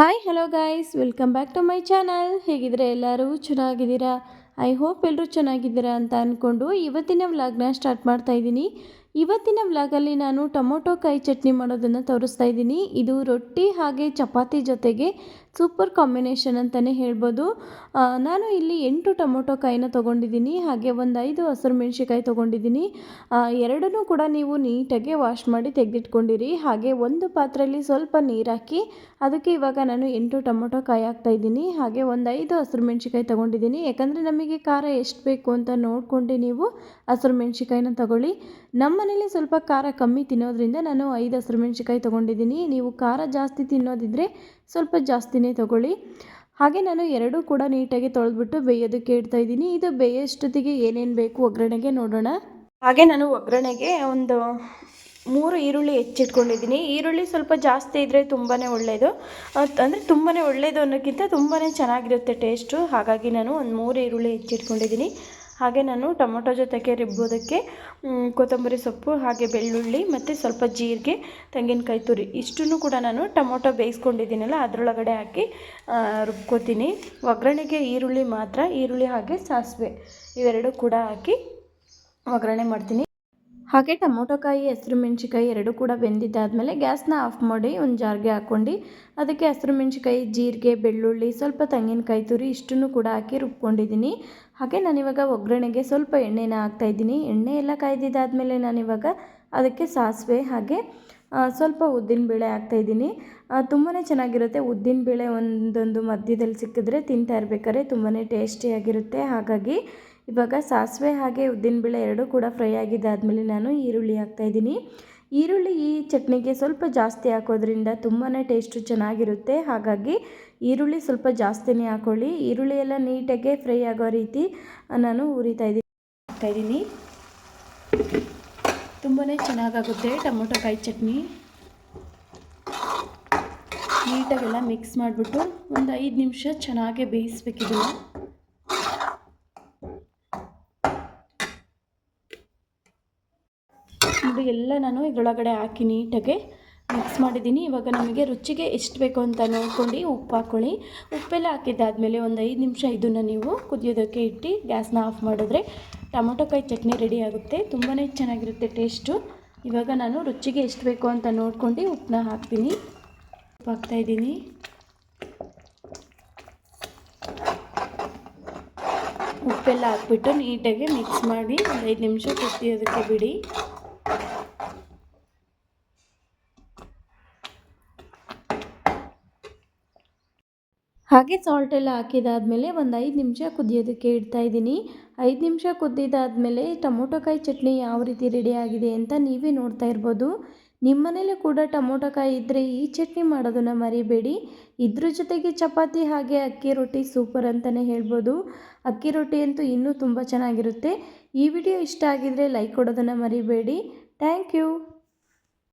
Hi hello guys welcome back to my channel ಹೇಗಿದ್ರೆ ಎಲ್ಲರೂ ಚೆನ್ನಾಗಿದ್ದೀರಾ? I hope ಎಲ್ಲರೂ ಚೆನ್ನಾಗಿದ್ದೀರಾ ಅಂತ ಅಂದ್ಕೊಂಡು ಇವತ್ತಿನ ವ್ಲಾಗ್ನ ಸ್ಟಾರ್ಟ್ ಮಾಡ್ತಾ ಇದ್ದೀನಿ. ಇವತ್ತಿನ ವ್ಲಾಗಲ್ಲಿ ನಾನು ಟೊಮೊಟೊ ಕಾಯಿ ಚಟ್ನಿ ಮಾಡೋದನ್ನು ತೋರಿಸ್ತಾ ಇದ್ದೀನಿ. ಇದು ರೊಟ್ಟಿ ಹಾಗೆ ಚಪಾತಿ ಜೊತೆಗೆ ಸೂಪರ್ ಕಾಂಬಿನೇಷನ್ ಅಂತಲೇ ಹೇಳ್ಬೋದು. ನಾನು ಇಲ್ಲಿ ಎಂಟು ಟೊಮೊಟೊ ಕಾಯಿನ ತೊಗೊಂಡಿದ್ದೀನಿ, ಹಾಗೆ ಒಂದು ಐದು ಹಸಿರು ಮೆಣಸಿಕಾಯಿ ತೊಗೊಂಡಿದ್ದೀನಿ. ಎರಡನ್ನೂ ಕೂಡ ನೀವು ನೀಟಾಗಿ ವಾಶ್ ಮಾಡಿ ತೆಗೆದಿಟ್ಕೊಂಡಿರಿ. ಹಾಗೆ ಒಂದು ಪಾತ್ರೆಯಲ್ಲಿ ಸ್ವಲ್ಪ ನೀರು ಹಾಕಿ, ಅದಕ್ಕೆ ಇವಾಗ ನಾನು ಎಂಟು ಟೊಮೊಟೊ ಕಾಯಿ ಹಾಕ್ತಾ ಇದ್ದೀನಿ. ಹಾಗೆ ಒಂದು ಐದು ಹಸಿರು ಮೆಣಸಿಕಾಯಿ ತೊಗೊಂಡಿದ್ದೀನಿ. ಯಾಕಂದರೆ ನಮಗೆ ಖಾರ ಎಷ್ಟು ಬೇಕು ಅಂತ ನೋಡ್ಕೊಂಡು ನೀವು ಹಸಿರು ಮೆಣಸಿಕಾಯಿನ ತಗೊಳ್ಳಿ. ನಮ್ಮ ಮನೇಲಿ ಸ್ವಲ್ಪ ಖಾರ ಕಮ್ಮಿ ತಿನ್ನೋದ್ರಿಂದ ನಾನು ಐದು ಹಸಿರು ಮೆಣಸಿಕಾಯಿ ತೊಗೊಂಡಿದ್ದೀನಿ. ನೀವು ಖಾರ ಜಾಸ್ತಿ ತಿನ್ನೋದಿದ್ರೆ ಸ್ವಲ್ಪ ಜಾಸ್ತಿನೇ ತೊಗೊಳ್ಳಿ. ಹಾಗೆ ನಾನು ಎರಡೂ ಕೂಡ ನೀಟಾಗಿ ತೊಳೆದ್ಬಿಟ್ಟು ಬೇಯೋದಕ್ಕೆ ಇಡ್ತಾ ಇದ್ದೀನಿ. ಇದು ಬೇಯೋಷ್ಟೊತ್ತಿಗೆ ಏನೇನು ಬೇಕು ಒಗ್ಗರಣೆಗೆ ನೋಡೋಣ. ಹಾಗೆ ನಾನು ಒಗ್ಗರಣೆಗೆ ಒಂದು ಮೂರು ಈರುಳ್ಳಿ ಹೆಚ್ಚಿಟ್ಕೊಂಡಿದ್ದೀನಿ. ಈರುಳ್ಳಿ ಸ್ವಲ್ಪ ಜಾಸ್ತಿ ಇದ್ದರೆ ತುಂಬಾ ಒಳ್ಳೆಯದು ಅಂದರೆ ತುಂಬಾ ಒಳ್ಳೆಯದು ಅನ್ನೋಕ್ಕಿಂತ ತುಂಬಾ ಚೆನ್ನಾಗಿರುತ್ತೆ ಟೇಸ್ಟು. ಹಾಗಾಗಿ ನಾನು ಒಂದು ಮೂರು ಈರುಳ್ಳಿ ಹೆಚ್ಚಿಟ್ಕೊಂಡಿದ್ದೀನಿ. ಹಾಗೆ ನಾನು ಟೊಮೊಟೊ ಜೊತೆಗೆ ರುಬ್ಬೋದಕ್ಕೆ ಕೊತ್ತಂಬರಿ ಸೊಪ್ಪು, ಹಾಗೆ ಬೆಳ್ಳುಳ್ಳಿ ಮತ್ತು ಸ್ವಲ್ಪ ಜೀರಿಗೆ, ತೆಂಗಿನಕಾಯಿ ತುರಿ. ಇಷ್ಟನ್ನು ಕೂಡ ನಾನು ಟೊಮೊಟೊ ಬೇಯಿಸ್ಕೊಂಡಿದ್ದೀನಲ್ಲ, ಅದರೊಳಗಡೆ ಹಾಕಿ ರುಬ್ಕೋತೀನಿ. ಒಗ್ಗರಣೆಗೆ ಈರುಳ್ಳಿ ಮಾತ್ರ, ಈರುಳ್ಳಿ ಹಾಗೆ ಸಾಸಿವೆ ಇವೆರಡು ಕೂಡ ಹಾಕಿ ಒಗ್ಗರಣೆ ಮಾಡ್ತೀನಿ. ಹಾಗೆ ಟೊಮೊಟೊಕಾಯಿ, ಹಸಿರು ಮೆಣಸಿಕಾಯಿ ಎರಡೂ ಕೂಡ ಬೆಂದಿದ್ದಾದಮೇಲೆ ಗ್ಯಾಸ್ನ ಆಫ್ ಮಾಡಿ ಒಂದು ಜಾರ್ಗೆ ಹಾಕ್ಕೊಂಡು, ಅದಕ್ಕೆ ಹಸಿರು ಮೆಣಸಿಕಾಯಿ ಜೀರಿಗೆ, ಬೆಳ್ಳುಳ್ಳಿ, ಸ್ವಲ್ಪ ತೆಂಗಿನಕಾಯಿ ತುರಿ ಇಷ್ಟನ್ನು ಕೂಡ ಹಾಕಿ ರುಬ್ಕೊಂಡಿದ್ದೀನಿ. ಹಾಗೆ ನಾನಿವಾಗ ಒಗ್ಗರಣೆಗೆ ಸ್ವಲ್ಪ ಎಣ್ಣೆನ ಹಾಕ್ತಾಯಿದ್ದೀನಿ. ಎಣ್ಣೆ ಎಲ್ಲ ಕಾಯ್ದಿದ್ದಾದಮೇಲೆ ನಾನಿವಾಗ ಅದಕ್ಕೆ ಸಾಸಿವೆ ಹಾಗೆ ಸ್ವಲ್ಪ ಸ್ವಲ್ಪ ಉದ್ದಿನಬೇಳೆ ಹಾಕ್ತಾಯಿದ್ದೀನಿ. ತುಂಬಾ ಚೆನ್ನಾಗಿರುತ್ತೆ. ಉದ್ದಿನಬೇಳೆ ಒಂದೊಂದು ಮಧ್ಯದಲ್ಲಿ ಸಿಕ್ಕಿದ್ರೆ ತಿಂತಾ ಇರಬೇಕಾದ್ರೆ ತುಂಬಾ ಟೇಸ್ಟಿಯಾಗಿರುತ್ತೆ. ಹಾಗಾಗಿ ಇವಾಗ ಸಾಸಿವೆ ಹಾಗೆ ಉದ್ದಿನಬೇಳೆ ಎರಡೂ ಕೂಡ ಫ್ರೈ ಆಗಿದ್ದಾದಮೇಲೆ ನಾನು ಈರುಳ್ಳಿ ಹಾಕ್ತಾಯಿದ್ದೀನಿ. ಈರುಳ್ಳಿ ಈ ಚಟ್ನಿಗೆ ಸ್ವಲ್ಪ ಜಾಸ್ತಿ ಹಾಕೋದ್ರಿಂದ ತುಂಬಾ ಟೇಸ್ಟು ಚೆನ್ನಾಗಿರುತ್ತೆ. ಹಾಗಾಗಿ ಈರುಳ್ಳಿ ಸ್ವಲ್ಪ ಜಾಸ್ತಿನೇ ಹಾಕ್ಕೊಳ್ಳಿ ಈರುಳ್ಳಿ ಎಲ್ಲ ನೀಟಾಗೆ ಫ್ರೈ ಆಗೋ ರೀತಿ ನಾನು ಉರಿತಾ ಇದ್ದೀನಿ. ಹಾಕ್ತಾಯಿದ್ದೀನಿ ತುಂಬಾ ಚೆನ್ನಾಗಾಗುತ್ತೆ ಟೊಮೊಟೊ ಕಾಯಿ ಚಟ್ನಿ. ನೀಟಾಗೆಲ್ಲ ಮಿಕ್ಸ್ ಮಾಡಿಬಿಟ್ಟು ಒಂದು ಐದು ನಿಮಿಷ ಚೆನ್ನಾಗೆ ಬೇಯಿಸ್ಬೇಕಿದನ್ನು ನೋಡಿ ಎಲ್ಲ ನಾನು ಇದರೊಳಗಡೆ ಹಾಕಿ ನೀಟಾಗೆ ಮಿಕ್ಸ್ ಮಾಡಿದ್ದೀನಿ. ಇವಾಗ ನಮಗೆ ರುಚಿಗೆ ಎಷ್ಟು ಬೇಕು ಅಂತ ನೋಡ್ಕೊಂಡು ಉಪ್ಪು ಹಾಕ್ಕೊಳ್ಳಿ ಉಪ್ಪೆಲ್ಲ ಹಾಕಿದ್ದಾದಮೇಲೆ ಒಂದು ಐದು ನಿಮಿಷ ಇದನ್ನು ನೀವು ಕುದಿಯೋದಕ್ಕೆ ಇಟ್ಟು ಗ್ಯಾಸ್ನ ಆಫ್ ಮಾಡಿದ್ರೆ ಟೊಮೊಟೊಕಾಯಿ ಚಟ್ನಿ ರೆಡಿ ಆಗುತ್ತೆ. ತುಂಬಾ ಚೆನ್ನಾಗಿರುತ್ತೆ ಟೇಸ್ಟು. ಇವಾಗ ನಾನು ರುಚಿಗೆ ಎಷ್ಟು ಬೇಕು ಅಂತ ನೋಡ್ಕೊಂಡು ಉಪ್ಪನ್ನ ಹಾಕ್ತೀನಿ. ಉಪ್ಪು ಹಾಕ್ತಾಯಿದ್ದೀನಿ ಉಪ್ಪೆಲ್ಲ ಹಾಕ್ಬಿಟ್ಟು ನೀಟಾಗಿ ಮಿಕ್ಸ್ ಮಾಡಿ ಒಂದು ಐದು ನಿಮಿಷ ಕುದಿಯೋದಕ್ಕೆ ಬಿಡಿ. ಹಾಗೆ ಸಾಲ್ಟ್ ಎಲ್ಲ ಹಾಕಿದಾದಮೇಲೆ ಒಂದು ಐದು ನಿಮಿಷ ಕುದಿಯೋದಕ್ಕೆ ಇಡ್ತಾ ಇದ್ದೀನಿ. ಐದು ನಿಮಿಷ ಕುದ್ದಿದಾದಮೇಲೆ ಟೊಮೊಟೊ ಕಾಯಿ ಚಟ್ನಿ ಯಾವ ರೀತಿ ರೆಡಿ ಆಗಿದೆ ಅಂತ ನೀವೇ ನೋಡ್ತಾ ಇರ್ಬೋದು. ನಿಮ್ಮ ಮನೇಲಿ ಕೂಡ ಟೊಮೊಟೊ ಕಾಯಿ ಇದ್ದರೆ ಈ ಚಟ್ನಿ ಮಾಡೋದನ್ನು ಮರಿಬೇಡಿ. ಇದ್ರ ಜೊತೆಗೆ ಚಪಾತಿ ಹಾಗೆ ಅಕ್ಕಿ ರೊಟ್ಟಿ ಸೂಪರ್ ಅಂತಲೇ ಹೇಳ್ಬೋದು. ಅಕ್ಕಿ ರೊಟ್ಟಿ ಅಂತೂ ಇನ್ನೂ ತುಂಬ ಚೆನ್ನಾಗಿರುತ್ತೆ. ಈ ವಿಡಿಯೋ ಇಷ್ಟ ಆಗಿದ್ದರೆ ಲೈಕ್ ಕೊಡೋದನ್ನು ಮರಿಬೇಡಿ. Thank you.